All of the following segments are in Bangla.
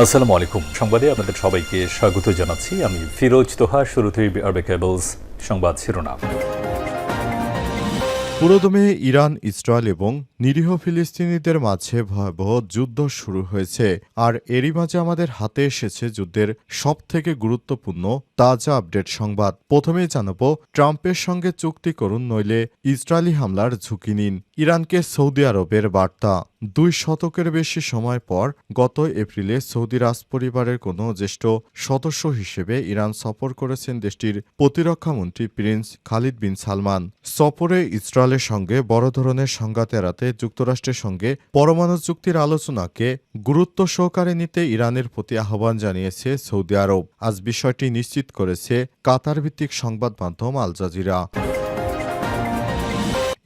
আসসালামু আলাইকুম। সংবাদে আপনাদের সবাইকে স্বাগত জানাচ্ছি। আমি ফিরোজ তোহা, শুরুতেই আরবে কেবলস সংবাদ শিরোনাম। পুরোদমে ইরান, ইসরায়েল এবং নিরীহ ফিলিস্তিনিদের মাঝে ভয়াবহ যুদ্ধ শুরু হয়েছে। আর এরই মাঝে আমাদের হাতে এসেছে যুদ্ধের সবথেকে গুরুত্বপূর্ণ তাজা আপডেট সংবাদ। প্রথমেই জানাব, ট্রাম্পের সঙ্গে চুক্তি করুন নইলে ইসরায়েলি হামলার ঝুঁকি নিন, ইরানকে সৌদি আরবের বার্তা। দুই শতকের বেশি সময় পর গত এপ্রিলে সৌদি রাজপরিবারের কোনো জ্যেষ্ঠ সদস্য হিসেবে ইরান সফর করেছেন দেশটির প্রতিরক্ষামন্ত্রী প্রিন্স খালিদ বিন সালমান। সফরে ইসরায়েলের সঙ্গে বড় ধরনের সংঘাত এড়াতে যুক্তরাষ্ট্রের সঙ্গে পরমাণু চুক্তির আলোচনাকে গুরুত্ব সহকারে নিতে ইরানের প্রতি আহ্বান জানিয়েছে সৌদি আরব। আজ বিষয়টি নিশ্চিত করেছে কাতার ভিত্তিক সংবাদ মাধ্যম আল জাজিরা।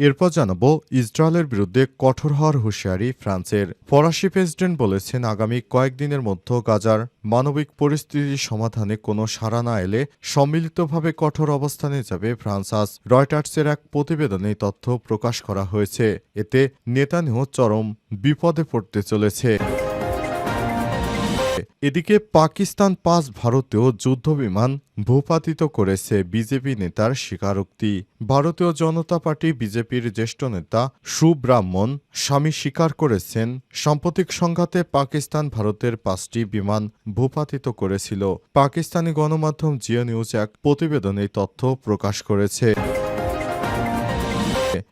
এরপর জানাব, ইসরায়েলের বিরুদ্ধে কঠোর হওয়ার হুঁশিয়ারি ফ্রান্সের। ফরাসি প্রেসিডেন্ট বলেছেন, আগামী কয়েকদিনের মধ্যে গাজার মানবিক পরিস্থিতি সমাধানে কোনো সাড়া না এলে সম্মিলিতভাবে কঠোর অবস্থানে যাবে ফ্রান্স। আজ রয়টার্সের এক প্রতিবেদনে তথ্য প্রকাশ করা হয়েছে, এতে নেতানিহ চরম বিপদে পড়তে চলেছে। এদিকে পাকিস্তান পাঁচ ভারতীয় যুদ্ধবিমান ভূপাতিত করেছে বিজেপি নেতার স্বীকারোক্তি। ভারতীয় জনতা পার্টি বিজেপির জ্যেষ্ঠ নেতা সুব্রাহ্মণ স্বামী স্বীকার করেছেন, সাম্প্রতিক সংঘাতে পাকিস্তান ভারতের পাঁচটি বিমান ভূপাতিত করেছিল। পাকিস্তানি গণমাধ্যম জিও নিউজ এক প্রতিবেদনে তথ্য প্রকাশ করেছে।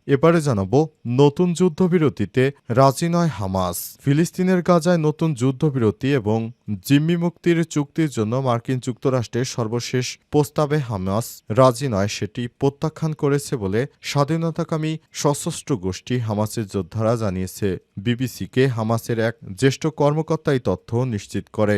এবারে জানাব, নতুন যুদ্ধবিরতিতে রাজি নয় হামাস। ফিলিস্তিনের গাজায় নতুন যুদ্ধবিরতি এবং জিম্মি মুক্তির চুক্তির জন্য মার্কিন যুক্তরাষ্ট্রের সর্বশেষ প্রস্তাবে হামাস রাজি নয়, সেটি প্রত্যাখ্যান করেছে বলে স্বাধীনতাকামী সশস্ত্র গোষ্ঠী হামাসের যোদ্ধারা জানিয়েছে। বিবিসিকে হামাসের এক জ্যেষ্ঠ কর্মকর্তা এই তথ্য নিশ্চিত করে।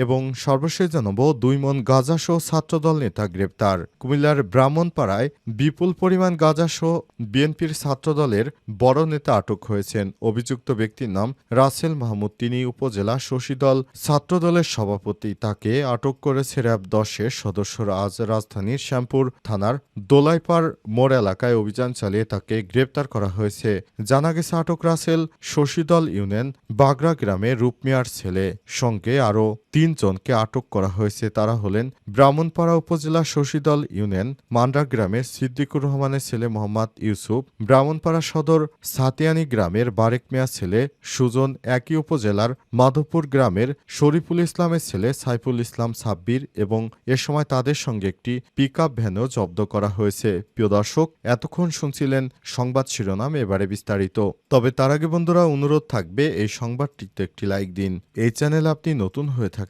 এবং সর্বশেষ জানাব, দুই মন গাজাসহ ছাত্রদল নেতা গ্রেপ্তার। কুমিল্লার ব্রাহ্মণপাড়ায় বিপুল পরিমাণ গাজাসহ বিএনপির ছাত্রদলের বড় নেতা আটক হয়েছেন। অভিযুক্ত ব্যক্তির নাম রাসেল মাহমুদ। তিনি উপজেলা শশীদল ছাত্রদলের সভাপতি। তাকে আটক করেছে র্যাব দশের সদস্যরা। আজ রাজধানীর শ্যামপুর থানার দোলাইপাড় মোড় এলাকায় অভিযান চালিয়ে তাকে গ্রেপ্তার করা হয়েছে। জানা গেছে, আটক রাসেল শশীদল ইউনিয়ন বাগড়া গ্রামে রূপমিয়ার ছেলে। সঙ্গে আরও তিনজনকে আটক করা হয়েছে। তারা হলেন ব্রাহ্মণপাড়া উপজেলা শশীদল ইউনিয়ন মান্ডা গ্রামের সিদ্দিকুর রহমানের ছেলে মোহাম্মদ ইউসুফ, ব্রাহ্মণপাড়া সদর সাতিয়ানি গ্রামের বারেক মিয়া ছেলে সুজন একই উপজেলার মাধবপুর গ্রামের শরীফুল ইসলামের ছেলে সাইফুল ইসলাম সাব্বির এবং এ সময় তাদের সঙ্গে একটি পিক আপ ভ্যানও জব্দ করা হয়েছে। প্রিয় দর্শক, এতক্ষণ শুনছিলেন সংবাদ শিরোনাম, এবারে বিস্তারিত। তবে তার আগে বন্ধুরা, অনুরোধ থাকবে এই সংবাদটিতে একটি লাইক দিন। এই চ্যানেল আপনি নতুন হয়ে থাকলে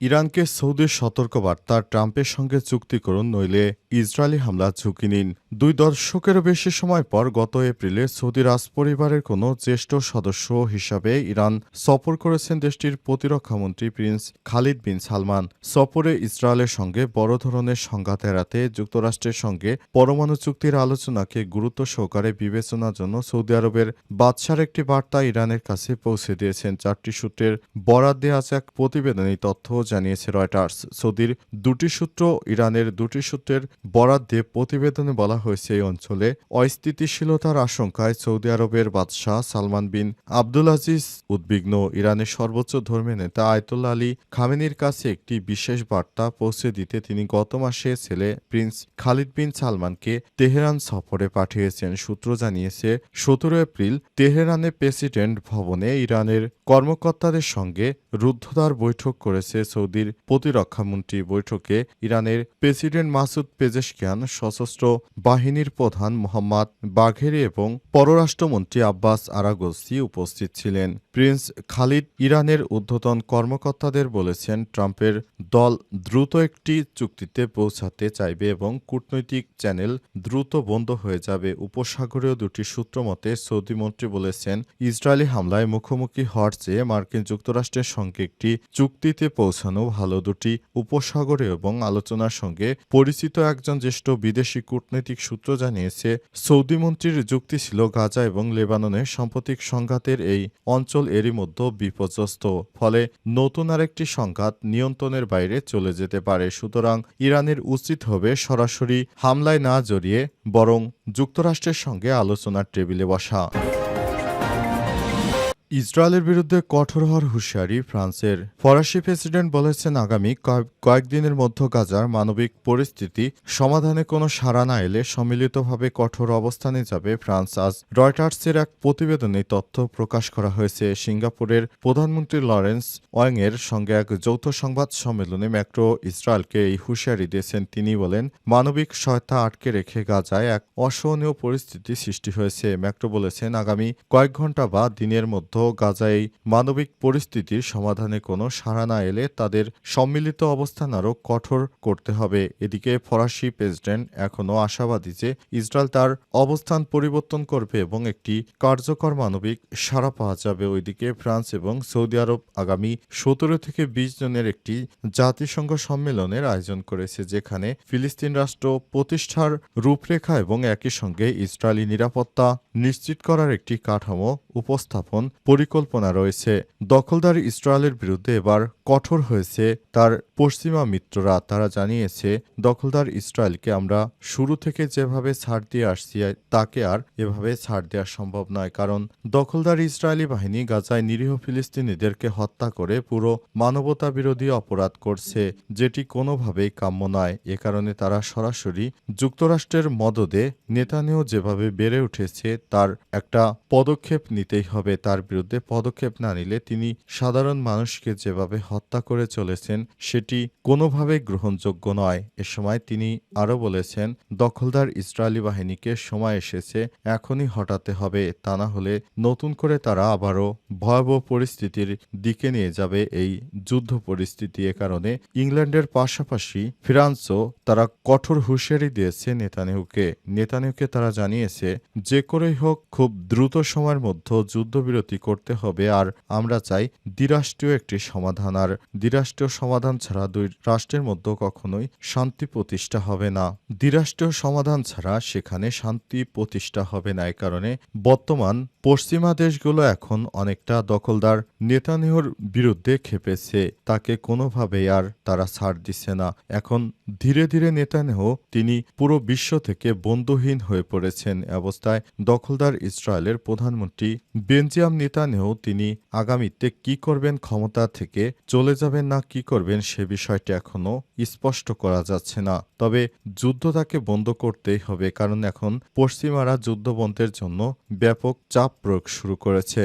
ইরানকে সৌদির সতর্কবার্তা, ট্রাম্পের সঙ্গে চুক্তি করুন, নইলে ইসরায়েলি হামলা ঝুঁকি নিন। দুই দশকেরও বেশি সময় পর গত এপ্রিলে সৌদি রাজপরিবারের কোনো জ্যেষ্ঠ সদস্য হিসাবে ইরান সফর করেছেন দেশটির প্রতিরক্ষামন্ত্রী প্রিন্স খালিদ বিন সালমান। সফরে ইসরায়েলের সঙ্গে বড় ধরনের সংঘাত এড়াতে যুক্তরাষ্ট্রের সঙ্গে পরমাণু চুক্তির আলোচনাকে গুরুত্ব সহকারে বিবেচনার জন্য সৌদি আরবের বাদশার একটি বার্তা ইরানের কাছে পৌঁছে দিয়েছেন। চারটি সূত্রের বরাদ দেওয়া আছে এক প্রতিবেদনে তথ্য জানিয়েছে রয়টার্স। সৌদির দুটি সূত্র ইরানের দুটি সূত্রের বরাদ দিয়ে প্রতিবেদনে বলা হয়েছে, এই অঞ্চলে অস্থিতিশীলতার আশঙ্কায় সৌদি আরবের বাদশাহ সালমান বিন আব্দুল আজিজ উদ্বিগ্ন। ইরানের সর্বোচ্চ ধর্মীয় নেতা আয়তুল্লা আলী খামেনির কাছে একটি বিশেষ বার্তা পৌঁছে দিতে তিনি গত মাসে ছেলে প্রিন্স খালিদ বিন সালমানকে তেহরান সফরে পাঠিয়েছেন। সূত্র জানিয়েছে সতেরো এপ্রিল তেহরানে প্রেসিডেন্ট ভবনে ইরানের কর্মকর্তাদের সঙ্গে রুদ্ধদ্বার বৈঠক করেছে সৌদির প্রতিরক্ষামন্ত্রী বৈঠকে ইরানের প্রেসিডেন্ট মাসুদ পেজেশকিয়ান সশস্ত্র বাহিনীর প্রধান মোহাম্মদ বাঘেরি এবং পররাষ্ট্রমন্ত্রী আব্বাস আরাগোসি উপস্থিত ছিলেন। প্রিন্স খালিদ ইরানের ঊর্ধ্বতন কর্মকর্তাদের বলেছেন, ট্রাম্পের দল দ্রুত একটি চুক্তিতে পৌঁছাতে চাইবে এবং কূটনৈতিক চ্যানেল দ্রুত বন্ধ হয়ে যাবে। উপসাগরীয় দুটি সূত্র মতে, সৌদি মন্ত্রী বলেছেন, ইসরায়েলি হামলায় মুখোমুখি হওয়ার চেয়ে মার্কিন যুক্তরাষ্ট্রের সঙ্গে একটি চুক্তিতে পৌঁছানো ভালো দুটি উপসাগরে এবং আলোচনার সঙ্গে পরিচিত একজন জ্যেষ্ঠ বিদেশি কূটনৈতিক সূত্র জানিয়েছে, সৌদি মন্ত্রীর যুক্তি ছিল গাজা এবং লেবাননের সাম্প্রতিক সংঘাতের এই অঞ্চল এরই মধ্যে বিপর্যস্ত, ফলে নতুন আরেকটি সংঘাত নিয়ন্ত্রণের বাইরে চলে যেতে পারে। সুতরাং ইরানের উচিত হবে সরাসরি হামলায় না জড়িয়ে, বরং যুক্তরাষ্ট্রের সঙ্গে আলোচনার টেবিলে বসা। ইসরায়েলের বিরুদ্ধে কঠোর হওয়ার হুঁশিয়ারি ফ্রান্সের। ফরাসি প্রেসিডেন্ট বলেছেন আগামী কয়েক- কয়েকদিনের মধ্যে গাজার মানবিক পরিস্থিতি সমাধানে কোনো সাড়া না এলে সম্মিলিতভাবে কঠোর অবস্থানে যাবে ফ্রান্স। আজ রয়টার্সের এক প্রতিবেদনে তথ্য প্রকাশ করা হয়েছে, সিঙ্গাপুরের প্রধানমন্ত্রী লরেন্স ওয়াংয়ের সঙ্গে এক যৌথ সংবাদ সম্মেলনে ম্যাক্রো ইসরায়েলকে এই হুঁশিয়ারি দিয়েছেন। তিনি বলেন, মানবিক সহায়তা আটকে রেখে গাজায় এক অসহনীয় পরিস্থিতি সৃষ্টি হয়েছে। ম্যাক্রো বলেছেন, আগামী কয়েক ঘণ্টা বা দিনের মধ্যে গাজায় মানবিক পরিস্থিতির সমাধানে কোনো সাড়া না এলে তাদের সম্মিলিত অবস্থান আরও কঠোর করতে হবে। এদিকে ফরাসি প্রেসিডেন্ট এখনও আশাবাদী যে ইসরায়েল তার অবস্থান পরিবর্তন করবে এবং একটি কার্যকর মানবিক সাড়া পাওয়া যাবে। ওইদিকে ফ্রান্স এবং সৌদি আরব আগামী সতেরো থেকে বিশ জনের একটি জাতিসংঘ সম্মেলনের আয়োজন করেছে, যেখানে ফিলিস্তিন রাষ্ট্র প্রতিষ্ঠার রূপরেখা এবং একই সঙ্গে ইসরায়েলি নিরাপত্তা নিশ্চিত করার একটি কাঠামো উপস্থাপন পরিকল্পনা রয়েছে। দখলদার ইসরায়েলের বিরুদ্ধে এবার কঠোর হয়েছে তার পশ্চিমা মিত্ররা। তারা জানিয়েছে, দখলদার ইসরায়েলকে আমরা শুরু থেকে যেভাবে ছাড় দিয়ে আসছি, তাকে আর এভাবে ছাড় দেওয়া সম্ভব নয়। কারণ দখলদার ইসরায়েলি বাহিনী গাজায় নিরীহ ফিলিস্তিনিদেরকে হত্যা করে পুরো মানবতা বিরোধী অপরাধ করছে, যেটি কোনোভাবেই কাম্য নয়। এ কারণে তারা সরাসরি যুক্তরাষ্ট্রের মদদে নেতানিয়াহু যেভাবে বেড়ে উঠেছে, তার একটা পদক্ষেপ নিতেই হবে। তার বিরুদ্ধে পদক্ষেপ না নিলে তিনি সাধারণ মানুষকে যেভাবে হত্যা করে চলেছেন, সেটি কোনোভাবেই গ্রহণযোগ্য নয়। এ সময় তিনি আরও বলেছেন, দখলদার ইসরায়েলি বাহিনীকে সময় এসেছে, এখনই হটাতে হবে। তা না হলে নতুন করে তারা আবারও ভয়াবহ পরিস্থিতির দিকে নিয়ে যাবে। এই যুদ্ধ পরিস্থিতি এ কারণে ইংল্যান্ডের পাশাপাশি ফ্রান্সও তারা কঠোর হুঁশিয়ারি দিয়েছে নেতানিয়াহুকে। নেতানিয়াহুকে তারা জানিয়েছে, যে করেই হোক, খুব দ্রুত সময়ের মধ্যে যুদ্ধবিরতি করতে হবে, আর আমরা চাই দ্বিরাষ্ট্রীয় একটি সমাধান, আর দ্বিরাষ্ট্রীয় সমাধান ছাড়া দুই রাষ্ট্রের মধ্যে কখনোই শান্তি প্রতিষ্ঠা হবে না। দ্বিরাষ্ট্রীয় সমাধান ছাড়া সেখানে শান্তি প্রতিষ্ঠা হবে না, এ কারণে বর্তমান পশ্চিমা দেশগুলো এখন অনেকটা দখলদার। নেতানিয়াহুর বিরুদ্ধে খেপেছে, তাকে কোনোভাবেই আর তারা ছাড় দিচ্ছে না। এখন ধীরে ধীরে নেতানিয়াহু তিনি পুরো বিশ্ব থেকে বন্ধুহীন হয়ে পড়েছেন। অবস্থায় দখলদার ইসরায়েলের প্রধানমন্ত্রী বেঞ্জিয়াম নেতানিয়াহু তিনি আগামীতে কি করবেন ক্ষমতা থেকে চলে যাবেন না কি করবেন সে বিষয়টি এখনও স্পষ্ট করা যাচ্ছে না। তবে যুদ্ধ তাকে বন্ধ করতেই হবে, কারণ এখন পশ্চিমারা যুদ্ধবন্ধের জন্য ব্যাপক চাপ প্রয়োগ শুরু করেছে।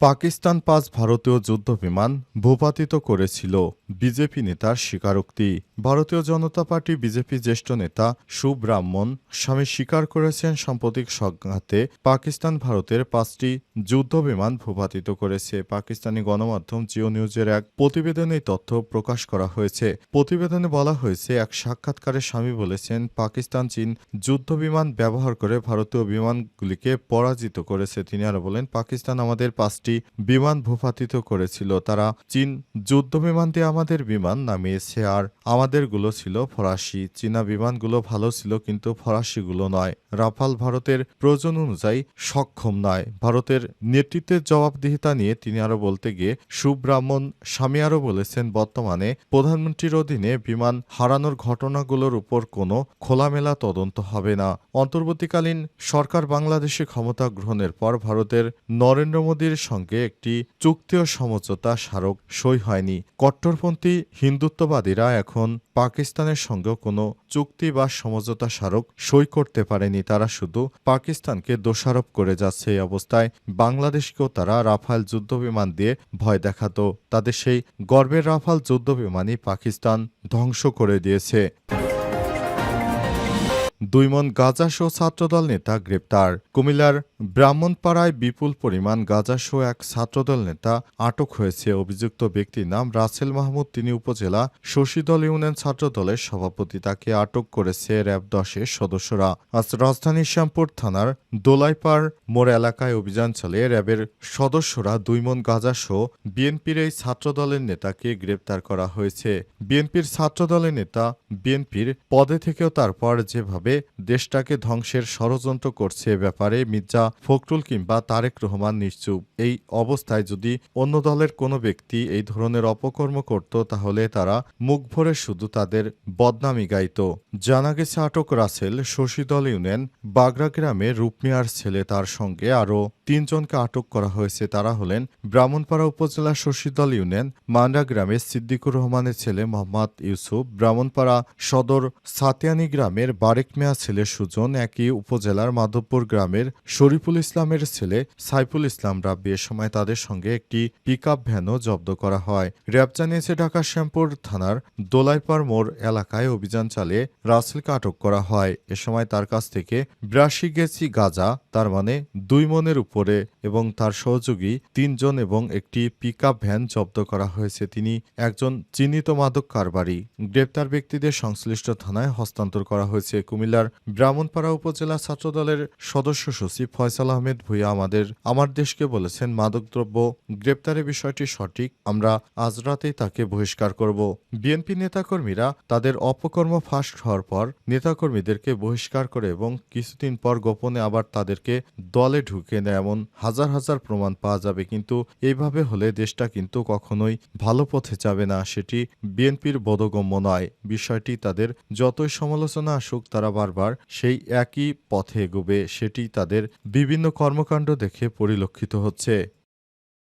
পাকিস্তান পাঁচ ভারতীয় যুদ্ধবিমান ভূপাতিত করেছিল বিজেপি নেতার স্বীকারোক্তি। ভারতীয় জনতা পার্টি বিজেপি জ্যেষ্ঠ নেতা সুব্রাহ্মণ স্বামী স্বীকার করেছেন সাম্প্রতিক সংঘাতে পাকিস্তান ভারতের পাঁচটি যুদ্ধবিমান ভূপাতিত করেছে। পাকিস্তানি গণমাধ্যম জিও নিউজের এক প্রতিবেদনে তথ্য প্রকাশ করা হয়েছে। প্রতিবেদনে বলা হয়েছে, এক সাক্ষাৎকারে স্বামী বলেছেন, পাকিস্তান, চীন যুদ্ধবিমান ব্যবহার করে ভারতীয় বিমানগুলিকে পরাজিত করেছে। তিনি আরও বলেন, পাকিস্তান আমাদের পাঁচটি বিমান ভূপাতিত করেছিল। তারা চীন যুদ্ধ বিমান দিয়ে আমাদের বিমান নামিয়েছে আর আমাদেরগুলো ছিল ফরাসি। চীনা বিমানগুলো ভালো ছিল কিন্তু ফরাসিগুলো নয়। রাফাল ভারতের প্রয়োজন অনুযায়ী সক্ষম নয়। ভারতের নেতৃত্বের জবাবদিহিতা নিয়ে তিনি আরও বলতে গিয়ে সুব্রাহ্মণ স্বামী আরও বলেছেন, বর্তমানে প্রধানমন্ত্রীর অধীনে বিমান হারানোর ঘটনাগুলোর উপর কোনো খোলামেলা তদন্ত হবে না। অন্তর্বর্তীকালীন সরকার বাংলাদেশে ক্ষমতা গ্রহণের পর ভারতের নরেন্দ্র মোদীর সঙ্গে একটি চুক্তি ও সমঝোতা স্মারক সই হয়নি। কট্টরপন্থী হিন্দুত্ববাদীরা এখন পাকিস্তানের সঙ্গেও কোনো চুক্তি বা সমঝোতা স্মারক সই করতে পারেনি। তারা শুধু পাকিস্তানকে দোষারোপ করে যাচ্ছে এই অবস্থায়। বাংলাদেশকেও তারা রাফাল যুদ্ধবিমান দিয়ে ভয় দেখাতো। তাদের সেই গর্বের রাফাল যুদ্ধবিমানই পাকিস্তান ধ্বংস করে দিয়েছে। দুই মন গাঁজাসহ ছাত্রদল নেতা গ্রেপ্তার। কুমিল্লার ব্রাহ্মণপাড়ায় বিপুল পরিমাণ গাঁজাসহ এক ছাত্রদল নেতা আটক হয়েছে। অভিযুক্ত ব্যক্তির নাম রাসেল মাহমুদ। তিনি উপজেলা শশীদল ইউনিয়ন ছাত্রদলের সভাপতি। তাকে আটক করেছে র্যাব দশের সদস্যরা। আজ রাজধানীর শ্যামপুর থানার দোলাইপাড় মোড় এলাকায় অভিযান চালিয়ে র্যাবের সদস্যরা দুই মন গাঁজাসহ বিএনপির এই ছাত্রদলের নেতাকে গ্রেপ্তার করা হয়েছে। বিএনপির ছাত্রদলের নেতা বিএনপির পদে থেকেও তারপর যেভাবে দেশটাকে ধ্বংসের ষড়যন্ত্র করছে ব্যাপারে মির্জা ফখরুল কিংবা তারেক রহমান নিশ্চুপ। এই অবস্থায় যদি অন্য দলের কোনো ব্যক্তি এই ধরনের অপকর্ম করত, তাহলে তারা মুখ ভরে শুধু তাদের বদনামি গাইত। জানা গেছে আটক রাসেল শশীদল ইউনিয়ন বাগরা গ্রামে রূপমিয়ার ছেলে তার সঙ্গে আরও তিনজনকে আটক করা হয়েছে। তারা হলেন ব্রাহ্মণপাড়া উপজেলা শশীদল ইউনিয়ন মান্ডা গ্রামের সিদ্দিকুর রহমানের ছেলে মোহাম্মদ ইউসুফ, ব্রাহ্মণপাড়া সদর সাতিয়ানি গ্রামের বারেক মিয়া ছেলে সুজন একই উপজেলার মাধবপুর গ্রামের শরীফুল ইসলামের ছেলে সাইফুল ইসলাম রাব্বি এ সময় তাদের সঙ্গে একটি পিকআপ ভ্যানও জব্দ করা হয়। র্যাব জানিয়েছে, ঢাকা শ্যামপুর থানার দোলাইপাড় মোড় এলাকায় অভিযান চালিয়ে রাসেলকে আটক করা হয়। এ সময় তার কাছ থেকে বিরাশি গেছি গাজা, তার মানে দুই মনের উপরে এবং তার সহযোগী তিনজন এবং একটি পিকআপ ভ্যান জব্দ করা হয়েছে। তিনি একজন চিহ্নিত মাদক কারবারি। গ্রেপ্তার ব্যক্তিদের সংশ্লিষ্ট থানায় হস্তান্তর করা হয়েছে। কুমিল্লার ব্রাহ্মণপাড়া উপজেলা ছাত্রদলের সদস্য সচিব ফয়সাল আহমেদ ভুইয়া আমাদের আমার দেশকে বলেছেন, মাদকদ্রব্য গ্রেপ্তারের বিষয়টি সঠিক, আমরা আজ রাতেই তাকে বহিষ্কার করব। বিএনপি নেতাকর্মীরা তাদের অপকর্ম ফাঁস হওয়ার পর নেতাকর্মীদেরকে বহিষ্কার করে এবং কিছুদিন পর গোপনে আবার তাদেরকে দলে ঢুকে নেয় এমন হাজার হাজার প্রমাণ পাওয়া যাবে। কিন্তু এইভাবে হলে দেশটা কিন্তু কখনোই ভালো পথে যাবে না, সেটি বিএনপির বোধগম্য নয়। বিষয়টি তাদের যতই সমালোচনা আসুক, তারা বারবার সেই একই পথে এগোবে সেটি তাদের বিভিন্ন কর্মকাণ্ড দেখে পরিলক্ষিত হচ্ছে।